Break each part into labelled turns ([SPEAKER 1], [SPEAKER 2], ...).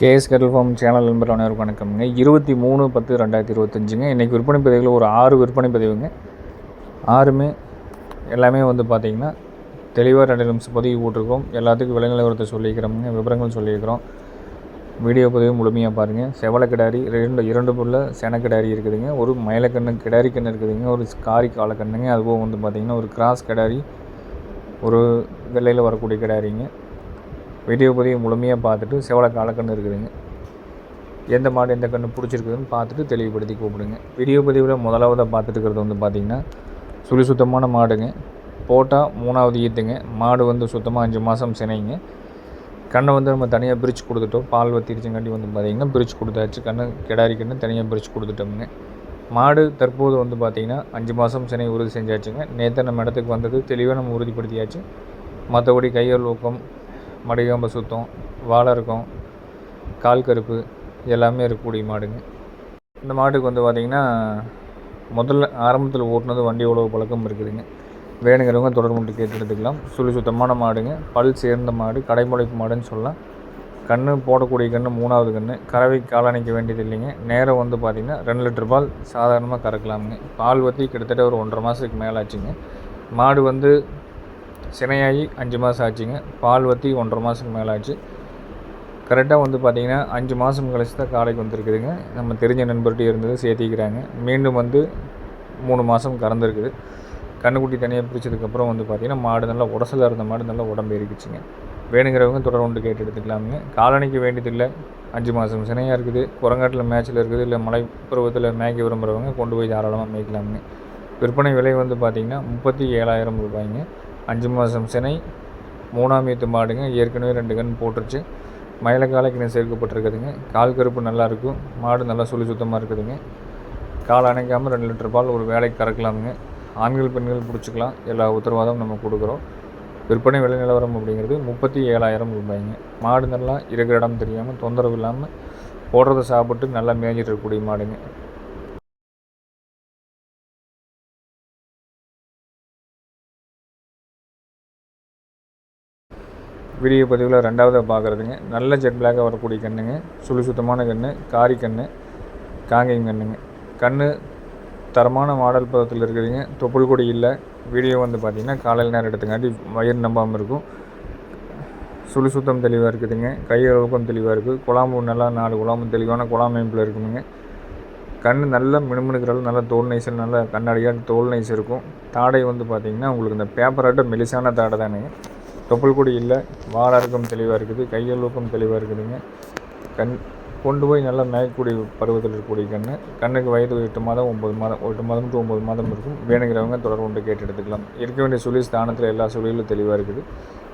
[SPEAKER 1] KS கேட்டல் form channel நண்பர் அனைவருக்கும் வணக்கம்ங்க. இருபத்தி மூணு பத்து ரெண்டாயிரத்தி இருபத்தஞ்சுங்க. இன்றைக்கி விற்பனை பதிவுகள் ஒரு ஆறு விற்பனை பதிவுங்க. ஆறுமே எல்லாமே வந்து பார்த்திங்கன்னா தெளிவாக ரெண்டு நிமிஷம் பதிவு போட்டிருக்கோம். எல்லாத்துக்கும் விலை நிலவரத்தை சொல்லிக்கிறோமுங்க விவரங்கள் சொல்லியிருக்கிறோம். வீடியோ பதிவு முழுமையாக பாருங்கள் செவலை கிடாரி ரெண்டு இரண்டு புள்ள கிடாரி இருக்குதுங்க. ஒரு மயிலக்கண்ணு கிடாரி கண்ணு இருக்குதுங்க. ஒரு காரி காலக்கண்ணுங்க. அதுபோக வந்து பார்த்திங்கன்னா ஒரு கிராஸ் கிடாரி ஒரு வெள்ளையில் வரக்கூடிய கிடாரிங்க. வீடியோ பதிவு முழுமையாக பார்த்துட்டு செவலை காலக்கண்ணு இருக்குதுங்க. எந்த மாடு எந்த கன்று பிடிச்சிருக்குதுன்னு பார்த்துட்டு தெளிவுபடுத்தி கூப்பிடுங்க. வீடியோ பதிவில் முதலாவதாக பார்த்துட்டுருக்கிறது வந்து பார்த்திங்கன்னா சுழி சுத்தமான மாடுங்க. போட்டால் மூணாவது ஈத்துங்க. மாடு வந்து சுத்தமாக அஞ்சு மாதம் சினைங்க. கண்ணை வந்து நம்ம தனியாக பிரித்து கொடுத்துட்டோம். பால் வத்திருச்சுங்காட்டி வந்து பார்த்திங்கன்னா பிரித்து கொடுத்தாச்சு. கண்ணு கிடாரி கண்ணு தனியாக பிரித்து கொடுத்துட்டோம்ங்க. மாடு தற்போது வந்து பார்த்திங்கன்னா அஞ்சு மாதம் சினை உறுதி செஞ்சாச்சுங்க. நேற்று நம்ம இடத்துக்கு வந்தது தெளிவாக நம்ம உறுதிப்படுத்தியாச்சு. மற்றபடி கையல் ஊக்கம் மடிகம்ப சுத்தம் வாழை இருக்கும் கால் கருப்பு எல்லாமே இருக்கக்கூடிய மாடுங்க. இந்த மாட்டுக்கு வந்து பார்த்திங்கன்னா முதல்ல ஆரம்பத்தில் ஓட்டுனது வண்டி உழவு பழக்கம் இருக்குதுங்க. வேணுங்கிறவங்க தொடர்பு கொண்டு கேட்டு எடுத்துக்கலாம். சுழி சுத்தமான மாடுங்க. பல் சேர்ந்த மாடு கடைமுடைப்பு மாடுன்னு சொல்லலாம். கன்று போடக்கூடிய கன்று மூணாவது கன்று கறவை காலணிக்க வேண்டியது இல்லைங்க. நேரம் வந்து பார்த்திங்கன்னா ரெண்டு லிட்டர் பால் சாதாரணமாக கறக்கலாமுங்க. பால் வற்றி கிட்டத்தட்ட ஒரு ஒன்றரை மாதத்துக்கு மேலே ஆச்சுங்க மாடு வந்து சினையாகி அஞ்சு மாதம் ஆச்சுங்க. பால் வற்றி ஒன்றரை மாதத்துக்கு மேலே ஆச்சு. கரெக்டாக வந்து பார்த்திங்கன்னா அஞ்சு மாதம் கழிச்சு தான் காலைக்கு வந்துருக்குதுங்க. நம்ம தெரிஞ்ச நண்பர்கிட்ட இருந்தது சேர்த்திக்கிறாங்க. மீண்டும் வந்து மூணு மாதம் கறந்துருக்குது. கண்ணுக்குட்டி தனியாக பிரித்ததுக்கப்புறம் வந்து பார்த்திங்கன்னா மாடு நல்லா உடசலாக இருந்த மாடு நல்லா உடம்பு எரிக்குச்சுங்க. வேணுங்கிறவங்க தொடர் ஒன்று கேட்டு எடுத்துக்கலாமுங்க. காலனிக்கு வேண்டியதில்லை. அஞ்சு மாதம் சினையாக இருக்குது. குரங்காட்டில் மேட்ச்சில் இருக்குது. இல்லை மலை பருவத்தில் மேய்க்க விரும்புகிறவங்க கொண்டு போய் தாராளமாக மேய்க்கலாமுங்க. விற்பனை விலை வந்து பார்த்திங்கன்னா முப்பத்தி ஏழாயிரம் ரூபாய்ங்க. அஞ்சு மாதம் சினை மூணாம் ஈத்து மாடுங்க ஏற்கனவே ரெண்டு கண் போட்டுருச்சு. மயிலக்காலை கிணறு சேர்க்கப்பட்டிருக்குதுங்க. கால் கருப்பு நல்லாயிருக்கும் மாடு நல்லா சுழி சுத்தமாக இருக்குதுங்க. கால் அணைக்காமல் ரெண்டு லிட்டர் பால் ஒரு வேலைக்கு கறக்கலாமுங்க. ஆண்கள் பெண்கள் பிடிச்சிக்கலாம். எல்லா உத்தரவாதமும் நம்ம கொடுக்குறோம். விற்பனை விலை நிலவரம் அப்படிங்கிறது முப்பத்தி ஏழாயிரம் ரூபாய்ங்க. மாடு நல்லா இருக்கிற இடம் தெரியாமல் தொந்தரவு இல்லாமல் போடுறத சாப்பிட்டு நல்லா மேய்ஞ்சிட்டு இருக்கக்கூடிய மாடுங்க. வீடியோ பதிவில் ரெண்டாவதாக பார்க்குறதுங்க நல்ல ஜெட் பிளாக்காக வரக்கூடிய கண்ணுங்க. சுழி சுத்தமான கன்று காரி கன்று காங்கேயம் கண்ணுங்க. கன்று தரமான மாடல் பதத்தில் இருக்குதுங்க. தொப்புள் கொடி இல்லை. வீடியோ வந்து பார்த்திங்கன்னா காலையில் நேரம் எடுத்துங்காட்டி வயிறு நம்பாமல் இருக்கும். சுழி சுத்தம் தெளிவாக இருக்குதுங்க. கையளவுக்கும் தெளிவாக இருக்குது குழாம்பு நல்லா நாலு குழாம்பு தெளிவான குழாமைப்பில் இருக்குதுங்க. கண் நல்லா மினுமினுக்கிற அளவு நல்லா தோல் நைசல் நல்லா கண்ணாடியாக தோல் நைஸ் இருக்கும். தாடை வந்து பார்த்திங்கன்னா உங்களுக்கு இந்த பேப்பராட்ட மெலிசான தாடை தானுங்க. தொப்புள் கொடி இல்லை. வாழாருக்கும் தெளிவாக இருக்குது. கையளவுக்கும் தெளிவாக இருக்குதுங்க. கண் கொண்டு போய் நல்லா மேய்க்கூடிய பருவத்தில் இருக்கக்கூடிய கண்ணு. கண்ணுக்கு வயது எட்டு மாதம் ஒம்பது மாதம் எட்டு மாதம் டு ஒம்பது மாதம் இருக்கும். வேணுங்கிறவங்க தொடர்பு கொண்டு கேட்டு எடுத்துக்கலாம். இருக்க வேண்டிய சுழி ஸ்தானத்தில் எல்லா சுழியிலும் தெளிவாக இருக்குது.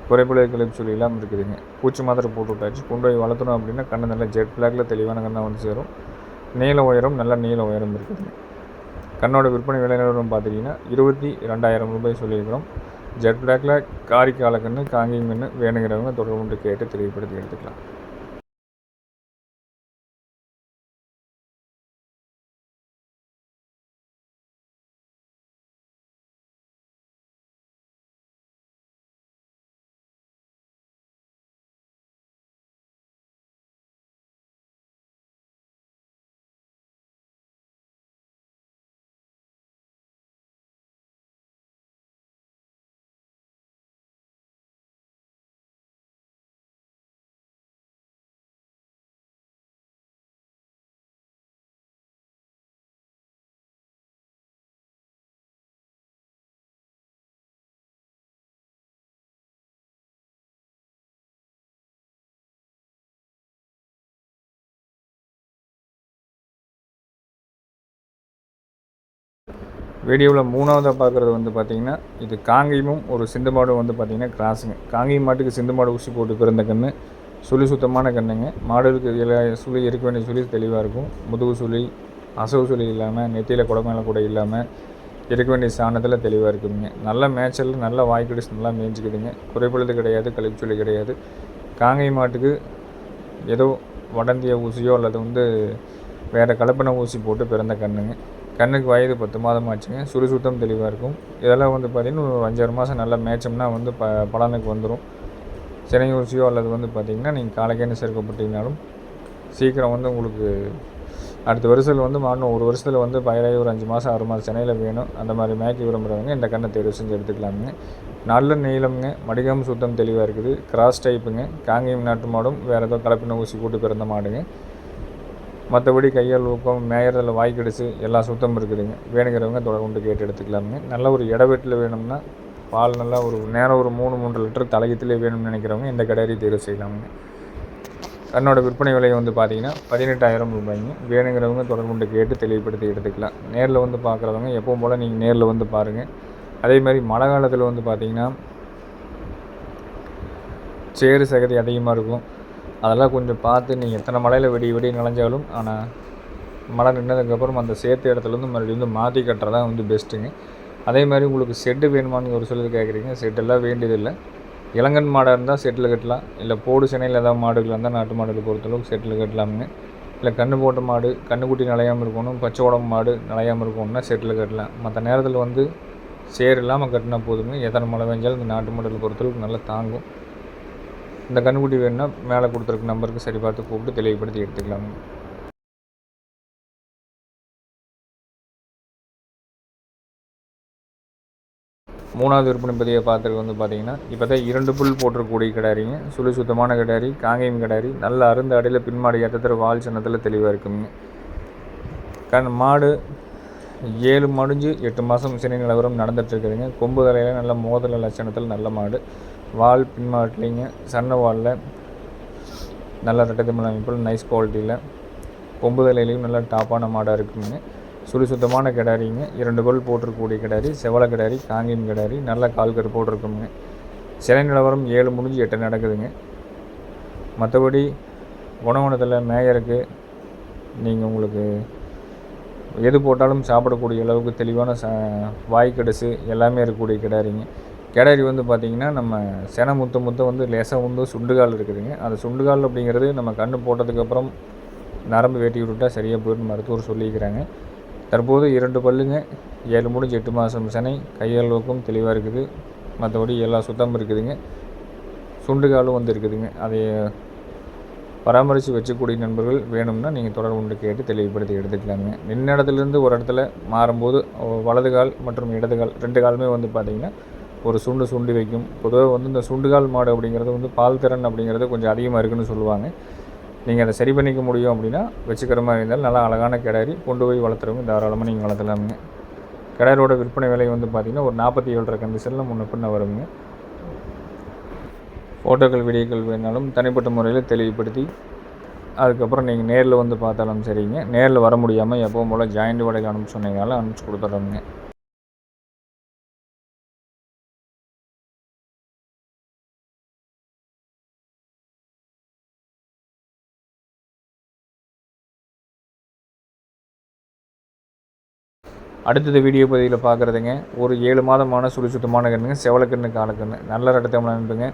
[SPEAKER 1] குறைப்பிள்ளை சொல்லி இல்லாமல் இருக்குதுங்க. பூச்சி மாத்திரை போட்டு விட்டாச்சு. கொண்டு போய் வளர்த்தணும் அப்படின்னா கண்ணு நல்லா ஜெட் பிளாக்ல தெளிவான கண்ணாக வந்து சேரும். நீள உயரம் நல்ல நீள உயரம் இருக்குதுங்க. கண்ணோட விற்பனை விலை நிலவரம் பார்த்துட்டிங்கன்னா இருபத்தி ரெண்டாயிரம் ரூபாய் சொல்லியிருக்கிறோம். ஜெட் பிளாக்கில் காரி காலக்கண்ணு காங்கிங் கண்ணு வேணுங்கிறவங்க தொடர்பு கேட்டு தெளிவுபடுத்தி எடுத்துக்கலாம். வீடியோவில் மூணாவதாக பார்க்குறது வந்து பார்த்திங்கன்னா இது காங்கேயமும் ஒரு சிந்து மாடும் வந்து பார்த்திங்கன்னா கிராஸுங்க. காங்கேயம் மாட்டுக்கு சிந்து மாடு ஊசி போட்டு பிறந்த கன்று சுழி சுத்தமான கண்ணுங்க. மாடுகளுக்கு எல்லா சுழி இருக்க வேண்டிய சுழி தெளிவாக இருக்கும். முதுகு சுழி அசவு சுழி இல்லாமல் நெத்தியில் குடமேல கூட இல்லாமல் இருக்க வேண்டிய சாணத்தில் தெளிவாக இருக்குதுங்க. நல்ல மேய்ச்சல் நல்ல வாய்க்கடிச்சு நல்லா மேய்ஞ்சிக்குதுங்க. குறைபொழுது கிடையாது கழிப்பு சுழி கிடையாது. காங்கை மாட்டுக்கு ஏதோ வடந்திய ஊசியோ அல்லது வந்து வேறு கலப்பின ஊசி போட்டு பிறந்த கண்ணுங்க. கண்ணுக்கு வயது பத்து மாதம் ஆச்சுங்க சுறுசுத்தம் தெளிவாக இருக்கும். இதெல்லாம் வந்து பார்த்திங்கன்னா ஒரு அஞ்சாறு மாதம் நல்லா மேய்ச்சோம்னா வந்து ப பலனுக்கு வந்துடும் சினை ஊசியோ அல்லது வந்து பார்த்திங்கன்னா நீங்கள் காலைக்கேன்னு சேர்க்கப்பட்டீங்கனாலும் சீக்கிரம் வந்து உங்களுக்கு அடுத்த வருஷத்தில் வந்து மாடணும் ஒரு வருஷத்தில் வந்து பயிராகி ஒரு அஞ்சு மாதம் ஆறு மாதம் சென்னையில் வேணும். அந்த மாதிரி மேய்க்க விரும்புகிறவங்க இந்த கண்ணை தேர்வு செஞ்சு எடுத்துக்கலாமுங்க. நல்ல நீளம்ங்க. மடிகம் சுத்தம் தெளிவாக இருக்குது. கிராஸ் டைப்புங்க காங்கேயம் நாட்டு மாடும் வேறு ஏதோ கலப்பின ஊசி கூட்டு பிறந்த மாடுங்க. மற்றபடி கையால் ஊக்கம் மேயறதில் வாய்க்கடிச்சு எல்லா சுத்தம் இருக்குதுங்க. வேணுங்கிறவங்க தொடர்ந்து கேட்டு எடுத்துக்கலாமுங்க. நல்ல ஒரு இடவெட்டில் வேணும்னா பால் நல்லா ஒரு நேரம் ஒரு மூணு மூன்று லிட்டர் தலையத்திலே வேணும்னு நினைக்கிறவங்க இந்த கடையை தேர்வு செய்யலாமுங்க. தன்னோட விற்பனை விலை வந்து பார்த்தீங்கன்னா பதினெட்டாயிரம் ரூபாய்ங்க. வேணுங்கிறவங்க தொடர்புண்டு கேட்டு தெளிவுபடுத்தி எடுத்துக்கலாம். நேரில் வந்து பார்க்குறவங்க எப்பவும் போல் நீங்கள் நேரில் வந்து பாருங்கள் அதே மாதிரி மழை காலத்தில் வந்து பார்த்தீங்கன்னா சேறு சகதி அதிகமாக இருக்கும். அதெல்லாம் கொஞ்சம் பார்த்து நீங்கள் எத்தனை மழையில் விடி விடி நனைஞ்சாலும் ஆனால் மழை நின்றதுக்கப்புறம் அந்த சேர்த்த இடத்துலேருந்து மறுபடியும் வந்து மாற்றி கட்டுறதா வந்து பெஸ்ட்டுங்க. அதே மாதிரி உங்களுக்கு செட்டு வேணுமான்னு ஒரு சிலர் கேட்குறீங்க செட்டெல்லாம் வேண்டியதில்லை. இளங்கன் மாடாக இருந்தால் செட்டில் கட்டலாம் இல்லை போடு சென்னையில் ஏதாவது மாடுகள் இருந்தால் நாட்டு மாடுகள் பொறுத்தளவுக்கு செட்டில் கட்டலாமுங்க. இல்லை கன்று போட்ட மாடு கன்றுக்குட்டி நிலையாமல் இருக்கணும் பச்சை உடம்பு மாடு நிலையாமல் இருக்கணும்னா செட்டில் கட்டலாம். மற்ற நேரத்தில் வந்து சேர் இல்லாமல் கட்டினா போதுங்க. எத்தனை மழை பெஞ்சாலும் இந்த நாட்டு மாடுகள் பொறுத்தளவுக்கு நல்லா தாங்கும். இந்த கன்றுக்குட்டி வேணுன்னா மேலே கொடுத்துருக்க நம்பருக்கு சரி பார்த்து கூப்பிட்டு தெளிவுபடுத்தி எடுத்துக்கலாம். மூணாவது விற்பனை பதிவை பார்த்துருக்கு வந்து பார்த்தீங்கன்னா இப்போ தான் இரண்டு புல் போட்டிருக்கக்கூடிய கிடாரிங்க. சுழி சுத்தமான கிடாரி காங்கேயம் கிடாரி நல்ல அருந்த அடையில் பின்மாடி ஏற்றத்தில் வால் சின்னத்தில் தெளிவாக இருக்குங்க. கண் மாடு ஏழு மடிஞ்சு எட்டு மாதம் சினை நிலவரம் நடந்துகிட்ருக்குதுங்க கொம்பு தலையில் நல்ல மோதல லட்சணத்தில் நல்ல மாடு. வால் பின்மாட்டிலிங்க சன்ன வாலில். நல்ல ரெட்டத்தமிழ் அமைப்பில் நைஸ் குவாலிட்டியில் கொம்பு தலையிலையும் நல்லா டாப்பான மாடாக இருக்குங்க சுழி சுத்தமான கிடாரிங்க. இரண்டு கோல் போட்டிருக்கக்கூடிய கிடாரி செவலை கிடாரி காங்கியம் கிடாரி நல்ல கால்கரு போட்டிருக்குங்க சிலை நிலவரம் ஏழு முடிஞ்சு எட்டு நடக்குதுங்க. மற்றபடி உணவனத்தில் மேயருக்கு நீங்கள் உங்களுக்கு எது போட்டாலும் சாப்பிடக்கூடிய அளவுக்கு தெளிவான ச வாய்க்கடைசு எல்லாமே இருக்கக்கூடிய கிடாரிங்க. கேடரி வந்து பார்த்திங்கன்னா நம்ம சென முத்த முத்த வந்து லேசாக வந்து சுண்டுகால் இருக்குதுங்க. அந்த சுண்டுகால் அப்படிங்கிறது நம்ம கண்ணு போட்டதுக்கப்புறம் நரம்பு வேட்டி விட்டுட்டால் சரியாக போயிடும் மருத்துவர் சொல்லியிருக்கிறாங்க. தற்போது இரண்டு பல்லுங்க ஏழு முடிஞ்சு எட்டு மாதம் சனை கையளவுக்கும் தெளிவாக இருக்குது. மற்றபடி எல்லா சுத்தமும் இருக்குதுங்க. சுண்டுகாலும் வந்து இருக்குதுங்க. அதை பராமரித்து வச்சக்கூடிய நண்பர்கள் வேணும்னா நீங்கள் தொடர்பு கேட்டு தெளிவுபடுத்தி எடுத்துக்கலாங்க. நின்ன இடத்துலேருந்து ஒரு இடத்துல மாறும்போது வலது கால் மற்றும் இடது கால் ரெண்டு காலுமே வந்து பார்த்திங்கன்னா ஒரு சுண்டு சுண்டி வைக்கும். பொதுவாக வந்து இந்த சுண்டுகால் மாடு அப்படிங்கிறது வந்து பால் திறன் அப்படிங்கிறது கொஞ்சம் அதிகமாக இருக்குதுன்னு சொல்லுவாங்க. நீங்கள் அதை சரி பண்ணிக்க முடியும் அப்படின்னா வச்சுக்கிற மாதிரி இருந்தாலும் நல்லா அழகான கிடாரி கொண்டு போய் வளர்த்துறவங்க தாராளமாக நீங்கள் வளர்த்தலாமுங்க. கிடாரோட விற்பனை விலை வந்து பார்த்திங்கன்னா ஒரு நாற்பத்தி ஏழரை கண்டிஷனில் முன்ன பின்ன வருங்க. ஃபோட்டோக்கள் வீடியோக்கள் வேணாலும் தனிப்பட்ட முறையில் தெளிவுபடுத்தி அதுக்கப்புறம் நீங்கள் நேரில் வந்து பார்த்தாலும் சரிங்க. நேரில் வர முடியாமல் எப்போவும் போல் ஜாயிண்ட் வடையில் அனுப்பிச்சு சொன்னீங்கனாலும் அனுப்பிச்சி கொடுத்துட்றோங்க அடுத்தது வீடியோ பதிவில் பார்க்குறதுங்க ஒரு ஏழு மாதமான சுழி சுத்தமான கண்ணுங்க செவலக்கண்ணு காலக்கண்ணு நல்ல ரெட்டத்தமிழ் அனுப்புங்க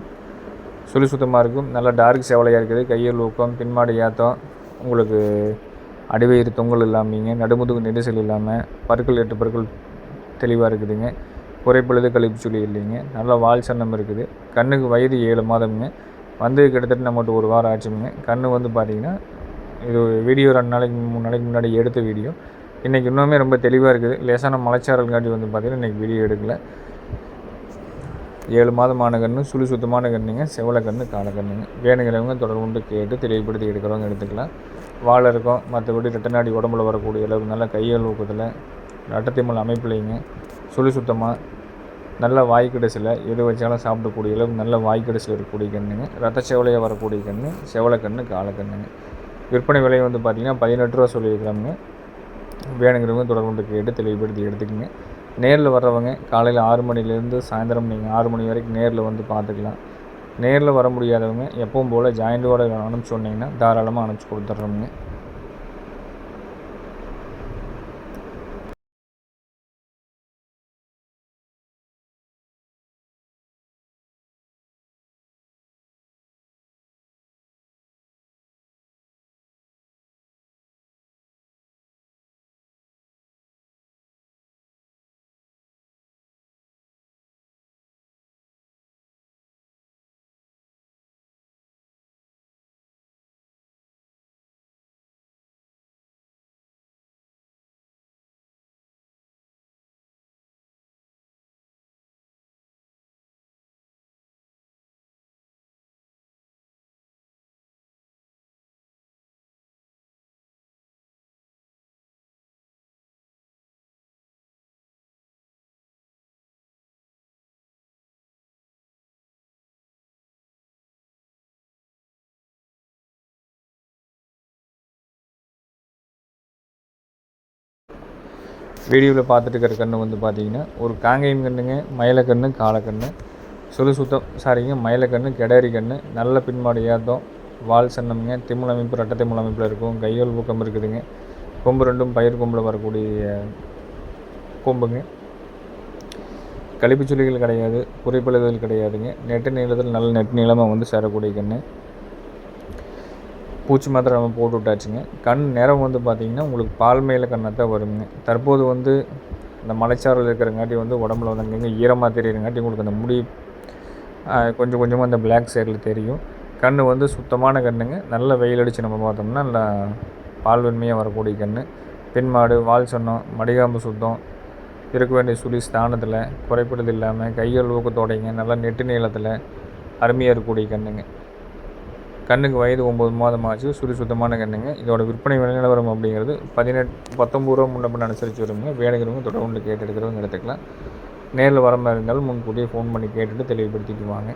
[SPEAKER 1] சுழி சுத்தமாக இருக்கும். நல்லா டார்க் செவலையாக இருக்குது. கையில் ஊக்கம் பின்மாடி ஏற்றம் உங்களுக்கு அடிவயிறு தொங்கல் இல்லாமீங்க. நடுமுதுகு நெரிசல் இல்லாமல் பருக்கள் எட்டு பருக்கள் தெளிவாக இருக்குதுங்க. குறைப்பொழுது கழிப்பு சொல்லி இல்லைங்க. நல்ல வால் சன்னம் இருக்குது. கண்ணுக்கு வயது ஏழு மாதம்ங்க. வந்து கிட்டத்தட்ட நம்மகிட்ட ஒரு வாரம் ஆச்சுங்க. கண்ணு வந்து பார்த்திங்கன்னா இது வீடியோ ரெண்டு நாளைக்கு மூணு நாளைக்கு முன்னாடி எடுத்த வீடியோ இன்றைக்கி இன்னுமே ரொம்ப தெளிவாக இருக்குது. லேசான மலைச்சாரல் காட்டி வந்து பார்த்திங்கன்னா இன்றைக்கி வீடியோ எடுக்கல. ஏழு மாதமான கன்று சுழி சுத்தமான கண்ணுங்க செவலை கன்று காலை கண்ணுங்க. வேணுங்கிறவங்க தொடர்பு கேட்டு தெளிவுபடுத்தி எடுக்கிறவங்க எடுத்துக்கலாம். வாழை இருக்கும். மற்றபடி ரெட்டநாடி உடம்புல வரக்கூடிய அளவு நல்ல கையல் ஊக்கத்தில் ரட்டத்திமல் அமைப்புலைங்க. சுழி சுத்தமாக நல்ல வாய்க்கடைசில் எது வச்சாலும் சாப்பிடக்கூடிய அளவு நல்ல வாய்க்கடைசில் இருக்கக்கூடிய கண்ணுங்க. ரத்த செவலையாக வரக்கூடிய கன்று செவலை கன்று காலை கண்ணுங்க. விற்பனை விலை வந்து பார்த்திங்கன்னா பதினெட்டு ரூபா சொல்லியிருக்கிறாங்க. வேணுங்கிறவங்க தொடர்பு கேட்டு தெளிவுபடுத்தி எடுத்துக்கோங்க. நேரில் வர்றவங்க காலையில் ஆறு மணிலேருந்து சாயந்தரம் நீங்கள் ஆறு மணி வரைக்கும் நேரில் வந்து பார்த்துக்கலாம் நேரில் வர முடியாதவங்க எப்பவும் போல் ஜாயிண்டோட அனுப்பிச்சு சொன்னீங்கன்னா தாராளமாக அனுப்பிச்சி கொடுத்துட்றோங்க வீடியோவில் பார்த்துட்டு இருக்கிற கன்று வந்து பார்த்திங்கன்னா ஒரு காங்கேயம் கன்றுங்க மயிலக்கன்று காலக்கன்று சுழு சுத்தம் சாரிங்க மயிலக்கன்று கெடாரி கன்று நல்ல பின்மாடு ஏத்தம் வால் சன்னமுங்க திமுல் அமைப்பு ரெட்டை திமுல் அமைப்பில் இருக்கும் கையோல் பூக்கம் இருக்குதுங்க. கொம்பு ரெண்டும் பயிர் கொம்பில் வரக்கூடிய கொம்புங்க. கழிப்பு சுழிகள் கிடையாது குறைப்பழுதல் கிடையாதுங்க. நெட்டு நீளத்தில் நல்ல நெட் நீளமாக வந்து சேரக்கூடிய கன்று பூச்சி மாத்திரை நம்ம போட்டு விட்டாச்சுங்க. கண் நிறம் வந்து பார்த்திங்கன்னா உங்களுக்கு பால்மையில் கண்ணாக தான் வருங்க. தற்போது வந்து இந்த மலைச்சாரல் இருக்கிறங்காட்டி வந்து உடம்புல வந்து அங்கங்கே ஈரமாக தெரியுறங்காட்டி உங்களுக்கு அந்த முடி கொஞ்சம் கொஞ்சமாக அந்த பிளாக் சைடில் தெரியும். கண் வந்து சுத்தமான கண்ணுங்க. நல்ல வெயில் அடித்து நம்ம பார்த்தோம்னா நல்லா பால்வன்மையாக வரக்கூடிய கண் பின்மாடு வால் சொன்னம் மடிகாம்பு சுத்தம் இருக்க வேண்டிய சுழி ஸ்தானத்தில் குறைப்படுது இல்லாமல் கைகள் ஊக்கத்தோடைங்க நல்லா நெட்டு நீளத்தில் அருமையாக இருக்கக்கூடிய கண்ணுங்க. கண்ணுக்கு வயது ஒம்பது மாதம் ஆச்சு சுழி சுத்தமான கண்ணுங்க. இதோட விற்பனை விலை நிலவரம் அப்படிங்கிறது பதினெட்டு பத்தொம்பது ரூபா முன்ன பின்ன அனுசரித்து வருங்க. வேணுங்கிறவங்க தொடர்ந்து கேட்டு எடுக்கிறவங்க எடுத்துக்கலாம். நேரில் வர மாதிரி இருந்தாலும் முன்கூட்டியே ஃபோன் பண்ணி கேட்டுட்டு தெளிவுபடுத்திக்குவாங்க.